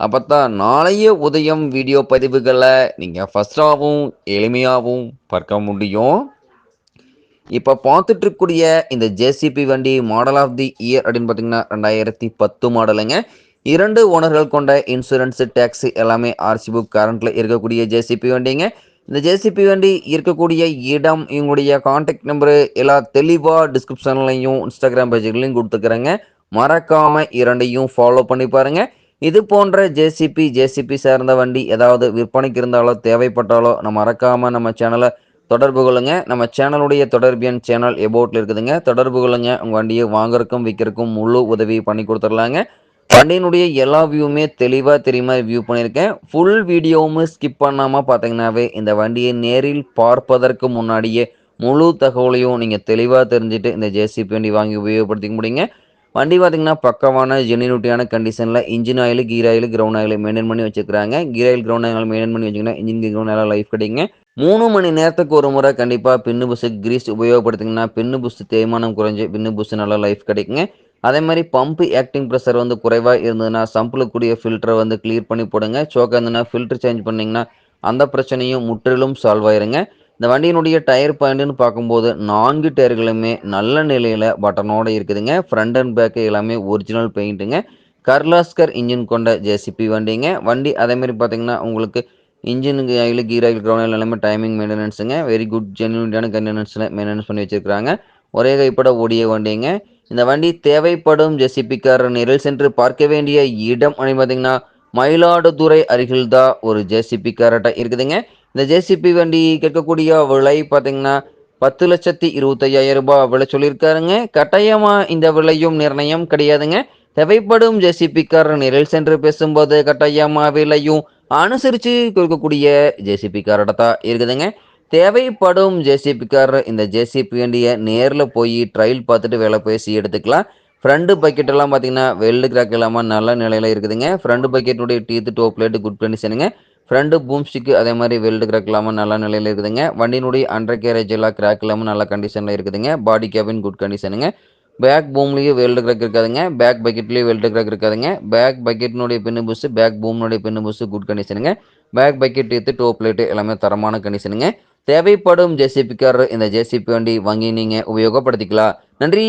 அப்போ தான் நாளைய உதயம் வீடியோ பதிவுகளை நீங்கள் ஃபஸ்ட்டாகவும் எளிமையாகவும் பார்க்க முடியும். இப்போ பார்த்துட்டு இருக்கக்கூடிய இந்த ஜேசிபி வண்டி மாடல் ஆஃப் தி இயர் அப்படின்னு பார்த்தீங்கன்னா ரெண்டாயிரத்தி பத்து மாடலுங்க இரண்டு ஓனர்கள் கொண்ட இன்சூரன்ஸு டேக்ஸு எல்லாமே ஆர்சி புக் கரண்ட்டில் இருக்கக்கூடிய ஜேசிபி வண்டிங்க. இந்த ஜேசிபி வண்டி இருக்கக்கூடிய இடம் இவங்களுடைய காண்டாக்ட் நம்பரு எல்லா தெளிவாக டிஸ்கிரிப்ஷன்லையும் இன்ஸ்டாகிராம் பேஜ்லையும் கொடுத்துக்கிறேங்க மறக்காமல் இரண்டையும் ஃபாலோ பண்ணி பாருங்கள் இது போன்ற ஜேசிபி ஜேசிபி சார்ந்த வண்டி ஏதாவது விற்பனைக்கு இருந்தாலோ தேவைப்பட்டாலோ நம்ம மறக்காமல் நம்ம சேனலை தொடர்பு கொள்ளுங்க. நம்ம சேனலுடைய தொடர்பியன் சேனல் எபோட்டில் இருக்குதுங்க. தொடர்பு கொள்ளுங்க. உங்கள் வண்டியை வாங்குறக்கும் விற்கிறக்கும் முழு உதவி பண்ணி கொடுத்துடலாங்க. வண்டியினுடைய எல்லா வியூவுமே தெளிவாக தெரியுமா வியூ பண்ணியிருக்கேன். ஃபுல் வீடியோவும் ஸ்கிப் பண்ணாமல் பார்த்தீங்கன்னாவே இந்த வண்டியை நேரில் பார்ப்பதற்கு முன்னாடியே முழு தகவலையும் நீங்கள் தெளிவாக தெரிஞ்சுட்டு இந்த ஜேசிபி வண்டி வாங்கி உபயோகப்படுத்திக்க முடியுங்க. வண்டி பார்த்தீங்கன்னா பக்கமான ஜெனியூட்டியான கண்டிஷனில் engine oil gear oil ground oil maintain பண்ணி வச்சுக்கிறாங்க gear oil ground oil maintain பண்ணி வச்சுக்கினா இன்ஜின் கிரவுண்ட் ஆயில் லைஃப் கிடைக்குங்க. மூணு மணி நேரத்துக்கு ஒரு முறை கண்டிப்பாக பின்னு புஸ்ஸு கிரீஸ் உபயோகப்படுத்திங்கன்னா பின்னு புஸ்ஸு தேய்மானம் குறைஞ்சி பின்னு புஸ்ஸு நல்லா லைஃப் கிடைக்குங்க. அதே மாதிரி பம்பு ஆக்டிங் ப்ரெஷர் வந்து குறைவாக இருந்ததுன்னா சம்பில் கூடிய ஃபில்டரை வந்து கிளியர் பண்ணி போடுங்க. சோக்காக இருந்ததுன்னா ஃபில்டர் சேஞ்ச் பண்ணிங்கன்னா அந்த பிரச்சனையும் முற்றிலும் சால்வ் ஆயிருங்க. இந்த வண்டியினுடைய டயர் பாயிண்ட்னு பார்க்கும்போது நான்கு டயர்களுமே நல்ல நிலையில் பட்டனோடு இருக்குதுங்க. ஃப்ரண்ட் அண்ட் பேக்கு எல்லாமே ஒரிஜினல் பெயிண்ட்டுங்க கர்லாஸ்கர் இன்ஜின் கொண்ட ஜேசிபி வண்டிங்க. வண்டி அதேமாரி பார்த்தீங்கன்னா உங்களுக்கு இன்ஜினுக்கு ஆயில் கீர் ஆயில் கிரவுண்ட் எல்லாமே டைமிங் மெயின்டெனன்ஸுங்க வெரி குட் ஜென்யூனிட்டான கண்டெனன்ஸில் மெயின்டெனன்ஸ் பண்ணி வச்சுருக்காங்க ஒரே கைப்பட ஓடிய வண்டிங்க. இந்த வண்டி தேவைப்படும் ஜெசிபிக்கார் நிரல் சென்று பார்க்க வேண்டிய இடம் அப்படின்னு பார்த்தீங்கன்னா மயிலாடுதுறை அருகில் தான் ஒரு ஜேசிபி காரட்டை இருக்குதுங்க. இந்த ஜேசிபி வண்டி கேட்கக்கூடிய விலை பார்த்தீங்கன்னா பத்து லட்சத்தி இருபத்தையாயிரம் ரூபாய் விலை சொல்லியிருக்காருங்க. கட்டாயமாக இந்த விலையும் நிர்ணயம் கிடையாதுங்க. தேவைப்படும் ஜேசிபிக்கார் நேரில் சென்று பேசும்போது கட்டாயமாக விலையும் அனுசரித்து கொடுக்கக்கூடிய ஜேசிபி தான் இருக்குதுங்க. தேவைப்படும் ஜேசிபிக்கார் இந்த ஜேசிபி வண்டியை நேரில் போய் ட்ரையல் பார்த்துட்டு வேலை பேசி எடுத்துக்கலாம். ஃப்ரண்ட் பக்கெட் எல்லாம் பார்த்தீங்கன்னா வெல்டு கிராக் இல்லாமல் நல்ல நிலையில் இருக்குதுங்க. ஃப்ரண்ட் பக்கெட்டுடைய டீத்து டோப் பிளேட்டு குட் கண்டிஷனுங்க ஃப்ரண்ட்டு பூம் ஸ்டிக்கு அதே மாதிரி வெல்டு கிராக் இல்லாமல் நல்ல நிலையில் இருக்குதுங்க. வண்டியினுடைய அண்டர் கேரேஜ் எல்லாம் கிராக் இல்லாமல் நல்ல கண்டிஷனில் இருக்குதுங்க. பாடி கேபின் குட் கண்டிஷனுங்க பேக் பூம்லேயும் வெல்டு கிராக் இருக்காதுங்க. பேக் பக்கெட்லேயும் வெல்டு கிராக் இருக்காதுங்க. பேக் பக்கெட்டினுடைய பின்னு புஸ் பேக் பூம்னுடைய பின்னு புஸ் குட் கண்டிஷனுங்க பேக் பக்கெட் எடுத்து டோ பிளேட்டு எல்லாமே தரமான கண்டிஷனுங்க தேவைப்படும் ஜேசிபிக்கார் இந்த ஜேசிபி வண்டி வாங்கி நீங்கள் உபயோகப்படுத்திக்கலாம். நன்றி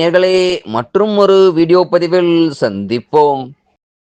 நேர்களே. மற்றும் ஒரு வீடியோ பதிவில் சந்திப்போம்.